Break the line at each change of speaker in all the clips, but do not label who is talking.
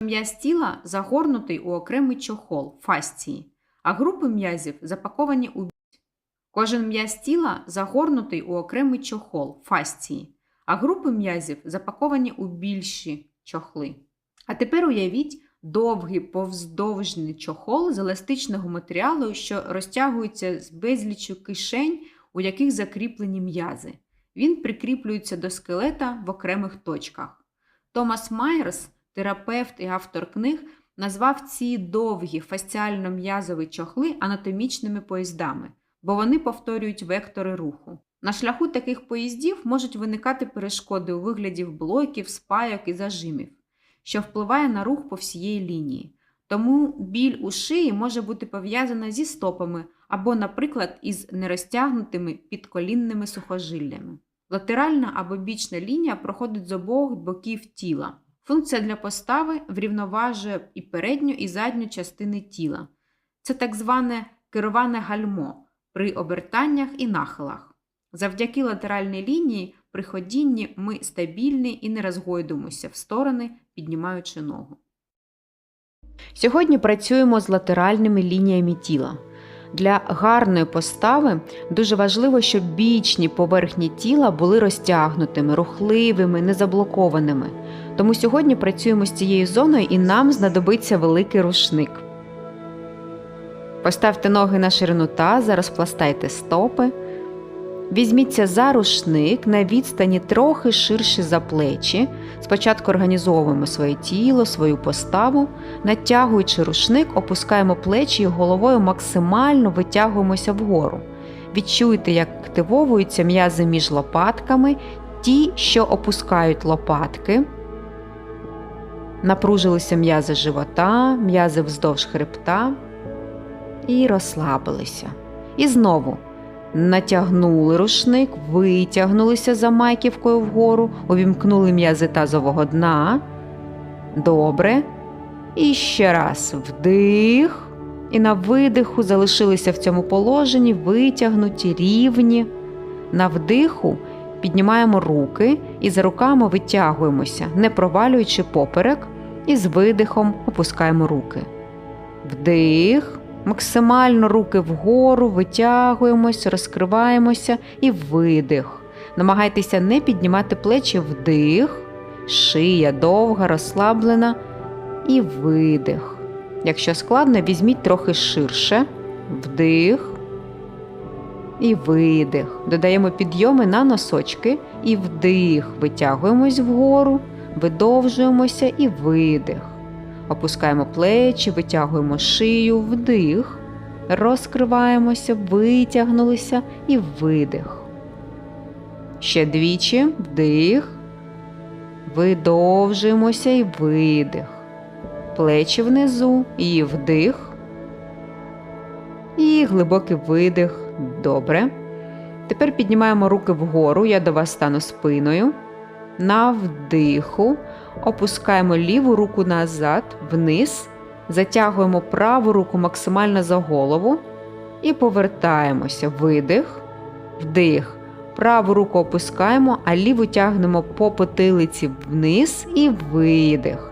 М'яз тіла загорнутий у окремий чохол фасції, а групи м'язів запаковані у Кожен м'яз тіла загорнутий у окремий чохол фасції, а групи м'язів запаковані у більші чохли. А тепер уявіть довгий повздовжний чохол з еластичного матеріалу, що розтягується з безлічу кишень, у яких закріплені м'язи. Він прикріплюється до скелета в окремих точках. Томас Майерс, терапевт і автор книг, назвав ці довгі фасціально-м'язові чохли анатомічними поїздами, бо вони повторюють вектори руху. На шляху таких поїздів можуть виникати перешкоди у вигляді блоків, спайок і зажимів, що впливає на рух по всієї лінії. Тому біль у шиї може бути пов'язана зі стопами або, наприклад, із нерозтягнутими підколінними сухожиллями. Латеральна або бічна лінія проходить з обох боків тіла. Функція для постави врівноважує і передню, і задню частини тіла. Це так зване кероване гальмо при обертаннях і нахилах. Завдяки латеральній лінії при ходінні ми стабільні і не розгойдуємося в сторони, піднімаючи ногу. Сьогодні працюємо з латеральними лініями тіла. Для гарної постави дуже важливо, щоб бічні поверхні тіла були розтягнутими, рухливими, незаблокованими. Тому сьогодні працюємо з цією зоною і нам знадобиться великий рушник. Поставте ноги на ширину таза, розпластайте стопи. Візьміться за рушник на відстані трохи ширше за плечі. Спочатку організовуємо своє тіло, свою поставу. Натягуючи рушник, опускаємо плечі і головою максимально витягуємося вгору. Відчуйте, як активовуються м'язи між лопатками, ті, що опускають лопатки. Напружилися м'язи живота, м'язи вздовж хребта і розслабилися. І знову натягнули рушник, витягнулися за майківкою вгору, увімкнули м'язи тазового дна. Добре. І ще раз вдих. І на видиху залишилися в цьому положенні, витягнуті, рівні. На вдиху піднімаємо руки і за руками витягуємося, не провалюючи поперек, і з видихом опускаємо руки. Вдих. Максимально руки вгору, витягуємось, розкриваємося і видих. Намагайтеся не піднімати плечі вдих, шия довга, розслаблена і видих. Якщо складно, візьміть трохи ширше, вдих і видих. Додаємо підйоми на носочки і вдих. Витягуємось вгору, видовжуємося і видих. Опускаємо плечі, витягуємо шию, вдих, розкриваємося, витягнулися і видих. Ще двічі вдих, видовжуємося і видих. Плечі внизу і вдих. І глибокий видих. Добре. Тепер піднімаємо руки вгору, я до вас стану спиною. На вдиху. Опускаємо ліву руку назад, вниз, затягуємо праву руку максимально за голову і повертаємося. Видих, вдих. Праву руку опускаємо, а ліву тягнемо по потилиці вниз і видих.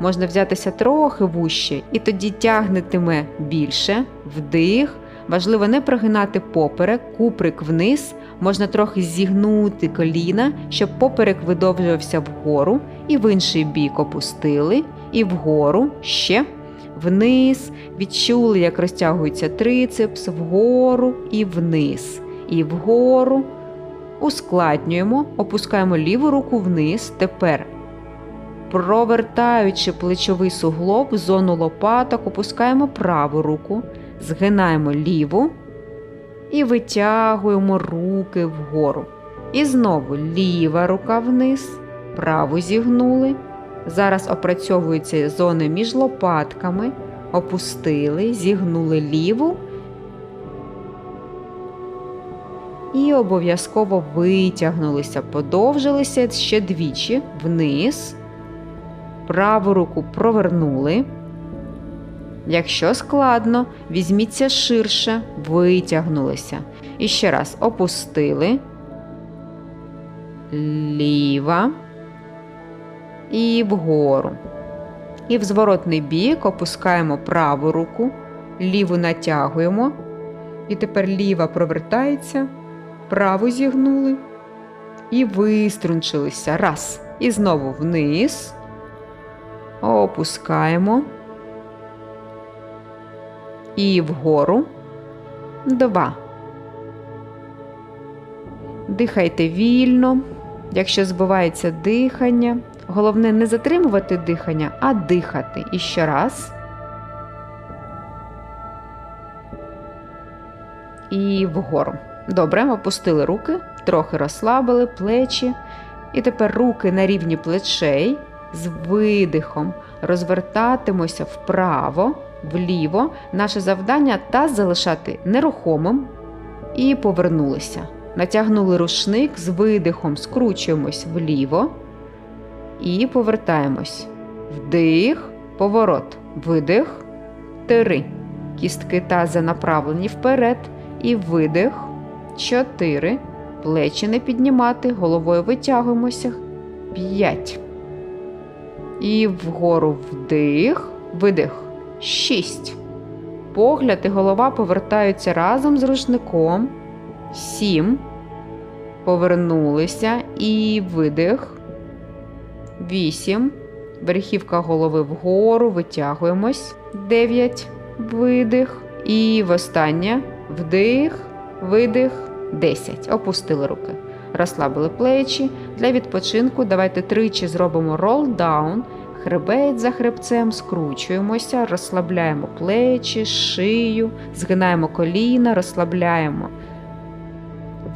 Можна взятися трохи вуще, і тоді тягнетиме більше, вдих. Важливо не прогинати поперек, куприк вниз, можна трохи зігнути коліна, щоб поперек видовжувався вгору, і в інший бік опустили, і вгору ще, вниз, відчули, як розтягується трицепс, вгору і вниз, і вгору. Ускладнюємо, опускаємо ліву руку вниз. Тепер, провертаючи плечовий суглоб, зону лопаток, опускаємо праву руку згинаємо ліву і витягуємо руки вгору. І знову ліва рука вниз, праву зігнули. Зараз опрацьовуються зони між лопатками, опустили, зігнули ліву. І обов'язково витягнулися, подовжилися ще двічі вниз, праву руку провернули. Якщо складно, візьміться ширше, витягнулися. І ще раз опустили, ліва і вгору. І в зворотний бік опускаємо праву руку, ліву натягуємо. І тепер ліва провертається, праву зігнули і виструнчилися. Раз. І знову вниз. Опускаємо. І вгору. Два. Дихайте вільно. Якщо збивається дихання, головне не затримувати дихання, а дихати. І ще раз. І вгору. Добре, опустили руки, трохи розслабили плечі. І тепер руки на рівні плечей з видихом розвертатимося вправо, вліво. Наше завдання таз залишати нерухомим і повернулися. Натягнули рушник з видихом, скручуємось вліво і повертаємось. Вдих, поворот, видих, три. Кістки таза направлені вперед. І видих. Чотири. Плечі не піднімати, головою витягуємося. П'ять. І вгору вдих, видих. Шість. Погляд і голова повертаються разом з рушником. Сім. Повернулися і видих. Вісім. Верхівка голови вгору, витягуємось. Дев'ять. Видих. І востаннє вдих, видих. 10. Опустили руки. Розслабили плечі. Для відпочинку давайте тричі зробимо roll-down. Хребець за хребцем, скручуємося, розслабляємо плечі, шию, згинаємо коліна, розслабляємо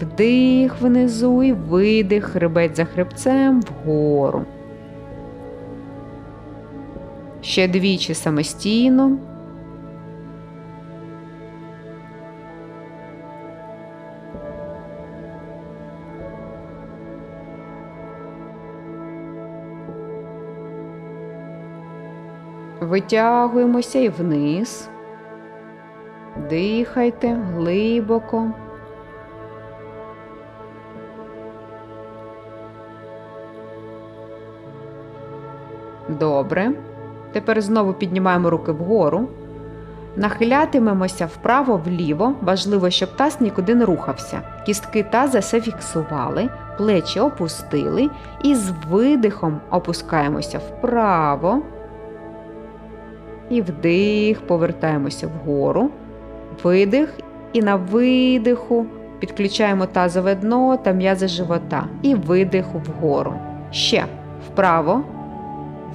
вдих внизу і видих, хребець за хребцем вгору. Ще двічі самостійно. Витягуємося і вниз. Дихайте глибоко. Добре. Тепер знову піднімаємо руки вгору. Нахилятимемося вправо-вліво. Важливо, щоб таз нікуди не рухався. Кістки таза зафіксували, плечі опустили і з видихом опускаємося вправо. І вдих, повертаємося вгору, видих, і на видиху підключаємо тазове дно та м'язи живота. І видих вгору. Ще вправо,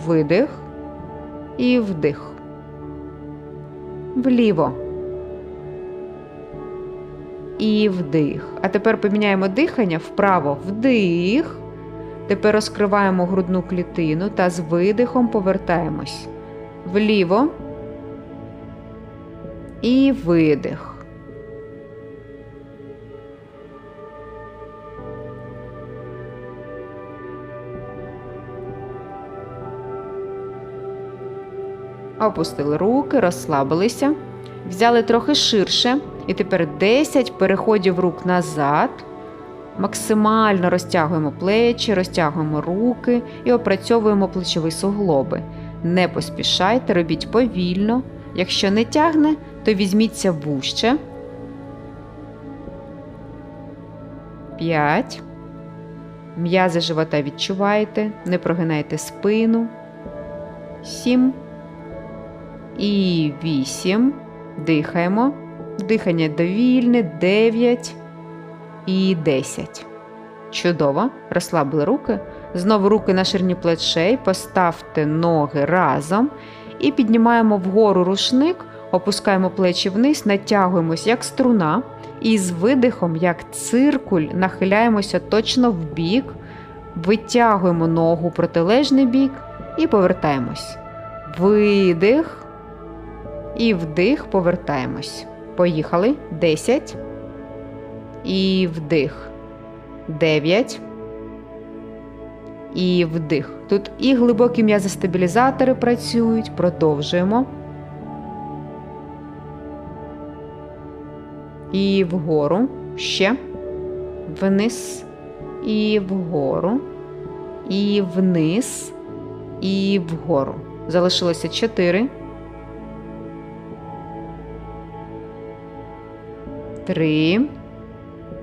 видих і вдих. Вліво. І вдих. А тепер поміняємо дихання вправо вдих. Тепер розкриваємо грудну клітину та з видихом повертаємось вліво і видих. Опустили руки, розслабилися, взяли трохи ширше, і тепер 10 переходів рук назад. Максимально розтягуємо плечі, розтягуємо руки і опрацьовуємо плечові суглоби. Не поспішайте, робіть повільно. Якщо не тягне, то візьміться вужче. 5. М'язи живота відчуваєте, не прогинайте спину. 7. І 8. Дихаємо. Дихання довільне. 9 і 10. Чудово. Розслабили руки. Знову руки на ширині плечей, поставте ноги разом і піднімаємо вгору рушник, опускаємо плечі вниз, натягуємось як струна, і з видихом, як циркуль, нахиляємося точно в бік, витягуємо ногу протилежний бік і повертаємось. Видих. І вдих, повертаємось. Поїхали. 10. І вдих. 9 і вдих. Тут і глибокі м'язостабілізатори працюють, продовжуємо. І вгору. Ще. Вниз. І вгору. І вниз. І вгору. Залишилося 4. 3.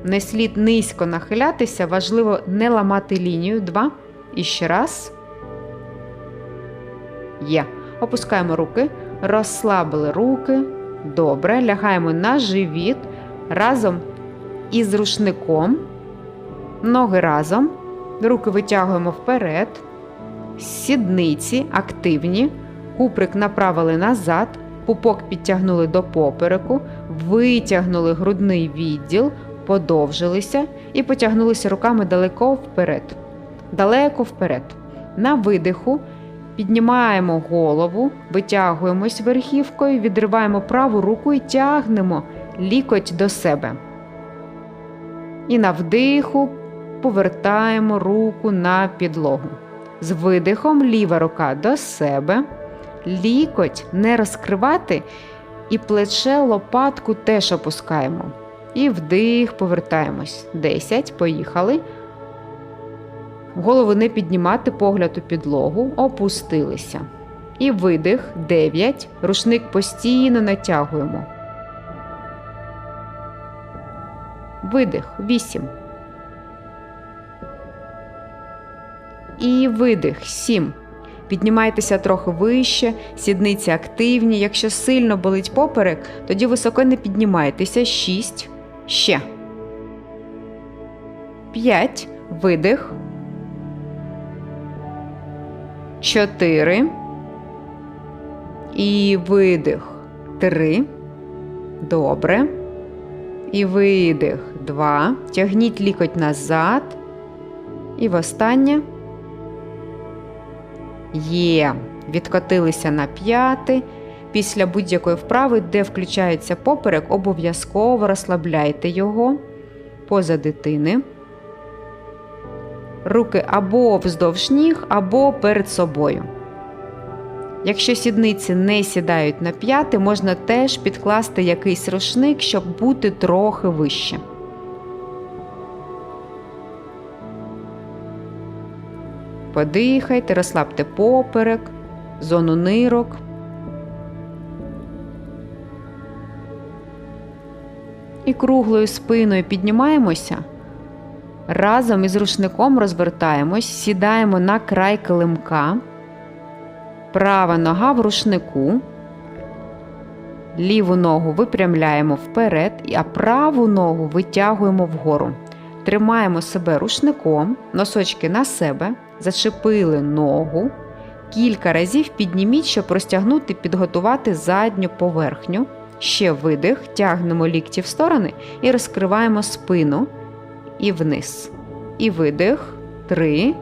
Не слід низько нахилятися, важливо не ламати лінію. 2. І ще раз. Є. Опускаємо руки, розслабили руки. Добре. Лягаємо на живіт разом із рушником. Ноги разом. Руки витягуємо вперед. Сідниці активні. Куприк направили назад. Пупок підтягнули до попереку, витягнули грудний відділ, подовжилися і потягнулися руками далеко вперед. Далеко вперед. На видиху піднімаємо голову, витягуємось верхівкою, відриваємо праву руку і тягнемо лікоть до себе. І на вдиху повертаємо руку на підлогу. З видихом ліва рука до себе. Лікоть не розкривати і плече лопатку теж опускаємо. І вдих, повертаємось. 10. Поїхали. Голову не піднімати, погляд у підлогу, опустилися. І видих 9. Рушник постійно натягуємо. Видих 8. І видих 7. Піднімайтеся трохи вище, сідниці активні. Якщо сильно болить поперек, тоді високо не піднімайтеся. 6. Ще. 5. Видих. 4. І видих. 3. Добре. І видих. 2. Тягніть лікоть назад. І востаннє. Є. Відкотилися на п'яти. Після будь-якої вправи, де включається поперек, обов'язково розслабляйте його поза дитини. Руки або вздовж ніг, або перед собою. Якщо сідниці не сідають на п'яти, можна теж підкласти якийсь рушник, щоб бути трохи вище. Подихайте, розслабте поперек, зону нирок. І круглою спиною піднімаємося. Разом із рушником розвертаємось, сідаємо на край килимка. Права нога в рушнику. Ліву ногу випрямляємо вперед, а праву ногу витягуємо вгору. Тримаємо себе рушником, носочки на себе, зачепили ногу. Кілька разів підніміть, щоб розтягнути, підготувати задню поверхню. Ще видих, тягнемо лікті в сторони і розкриваємо спину і вниз. І видих. Три.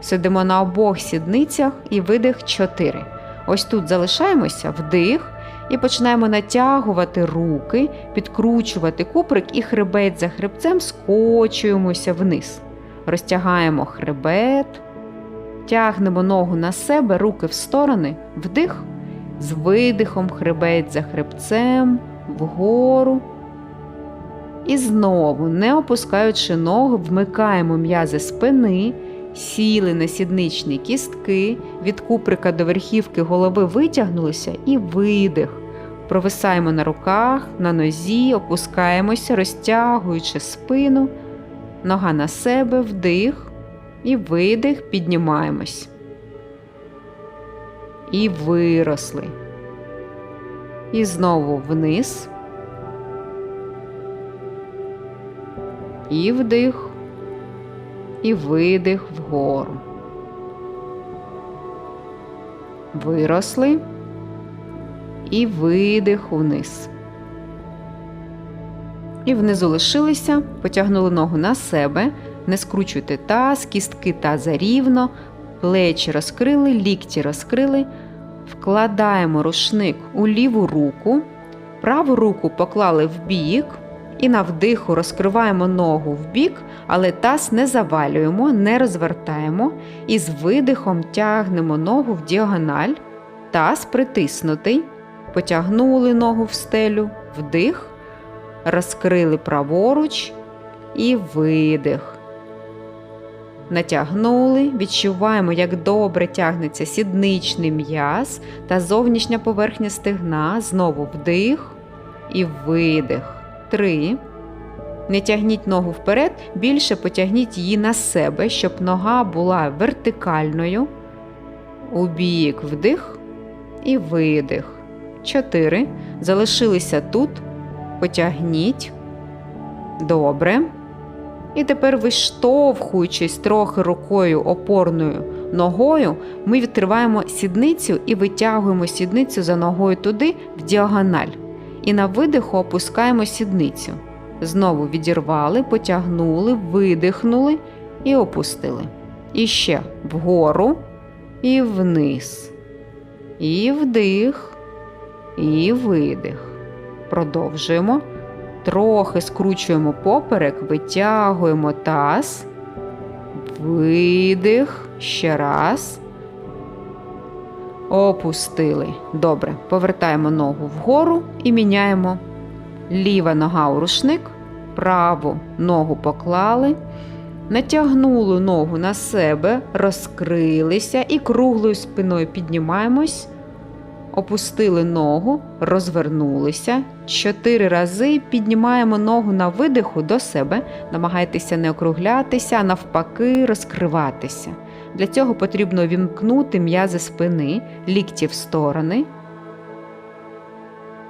Сидимо на обох сідницях і видих 4. Ось тут залишаємося, вдих. І починаємо натягувати руки, підкручувати куприк і хребет за хребцем скочуємося вниз. Розтягаємо хребет, тягнемо ногу на себе, руки в сторони, вдих, з видихом хребет за хребцем, вгору. І знову, не опускаючи ноги, вмикаємо м'язи спини, сіли на сідничні кістки, від куприка до верхівки голови витягнулися і видих. Провисаємо на руках, на нозі, опускаємося, розтягуючи спину, нога на себе, вдих і видих, піднімаємось. І виросли. І знову вниз. І вдих, і видих вгору. Виросли і видих вниз. І внизу лишилися, потягнули ногу на себе, не скручуйте таз, кістки таза рівно, плечі розкрили, лікті розкрили, вкладаємо рушник у ліву руку, праву руку поклали в бік. І на вдиху розкриваємо ногу в бік, але таз не завалюємо, не розвертаємо. І з видихом тягнемо ногу в діагональ, таз притиснутий. Потягнули ногу в стелю, вдих, розкрили праворуч і видих. Натягнули, відчуваємо, як добре тягнеться сідничний м'яз та зовнішня поверхня стегна. Знову вдих і видих. Три. Не тягніть ногу вперед, більше потягніть її на себе, щоб нога була вертикальною. У бік вдих і видих. Чотири. Залишилися тут. Потягніть. Добре. І тепер, виштовхуючись трохи рукою опорною ногою, ми відкриваємо сідницю і витягуємо сідницю за ногою туди в діагональ. І на видиху опускаємо сідницю. Знову відірвали, потягнули, видихнули і опустили. І ще вгору і вниз. І вдих, і видих. Продовжуємо. Трохи скручуємо поперек, витягуємо таз. Видих. Ще раз. Опустили. Добре. Повертаємо ногу вгору і міняємо ліва нога у рушник, праву ногу поклали, натягнули ногу на себе, розкрилися і круглою спиною піднімаємось, опустили ногу, розвернулися. Чотири рази піднімаємо ногу на видиху до себе, намагайтеся не округлятися, а навпаки, розкриватися. Для цього потрібно вімкнути м'язи спини, лікті в сторони.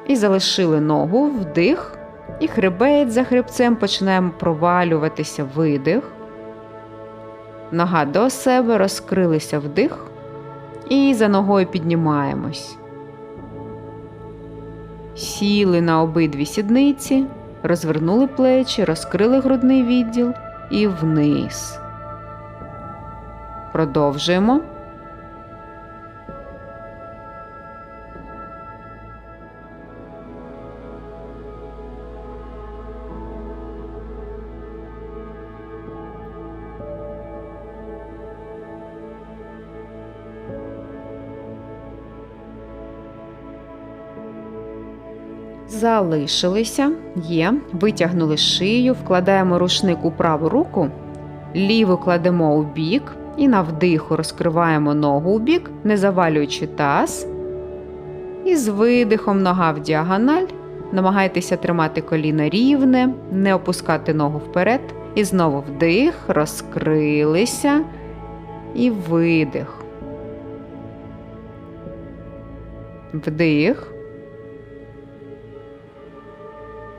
І залишили ногу вдих, і хребець за хребцем починаємо провалюватися видих. Нога до себе, розкрилися вдих. І за ногою піднімаємось. Сіли на обидві сідниці, розвернули плечі, розкрили грудний відділ і вниз. Продовжуємо. Залишилися, є, витягнули шию, вкладаємо рушник у праву руку, ліву кладемо у бік і на вдиху розкриваємо ногу у бік, не завалюючи таз. І з видихом нога в діагональ. Намагайтеся тримати коліно рівне, не опускати ногу вперед. І знову вдих, розкрилися і видих. Вдих.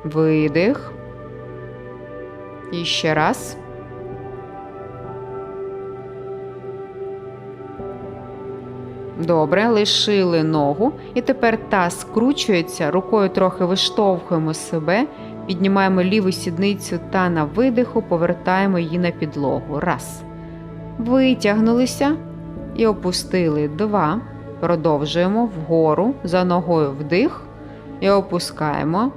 Видих. І ще раз. Добре, лишили ногу. І тепер таз скручується, рукою трохи виштовхуємо себе, піднімаємо ліву сідницю та на видиху повертаємо її на підлогу. Раз. Витягнулися і опустили. Два. Продовжуємо вгору за ногою вдих і опускаємо.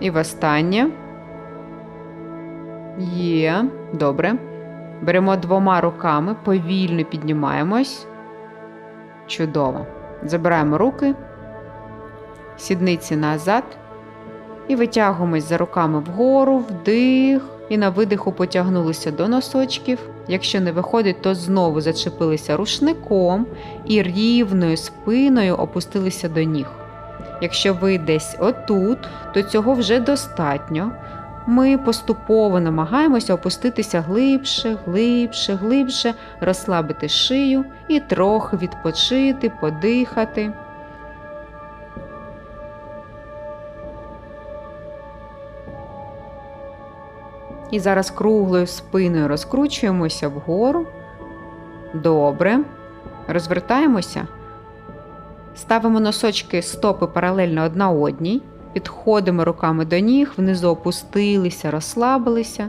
І востаннє. Є. Добре. Беремо двома руками, повільно піднімаємось. Чудово. Забираємо руки, сідниці назад. І витягуємось за руками вгору, вдих. І на видиху потягнулися до носочків. Якщо не виходить, то знову зачепилися рушником і рівною спиною опустилися до ніг. Якщо ви десь отут, то цього вже достатньо. Ми поступово намагаємося опуститися глибше, глибше, глибше, розслабити шию і трохи відпочити, подихати. І зараз круглою спиною розкручуємося вгору. Добре. Розвертаємося. Ставимо носочки стопи паралельно одна одній. Підходимо руками до ніг, внизу опустилися, розслабилися,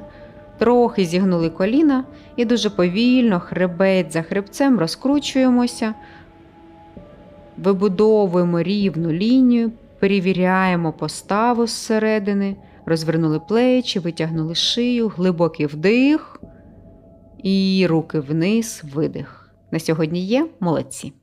трохи зігнули коліна і дуже повільно, хребець за хребцем розкручуємося, вибудовуємо рівну лінію, перевіряємо поставу зсередини, розвернули плечі, витягнули шию, глибокий вдих і руки вниз, видих. На сьогодні є молодці.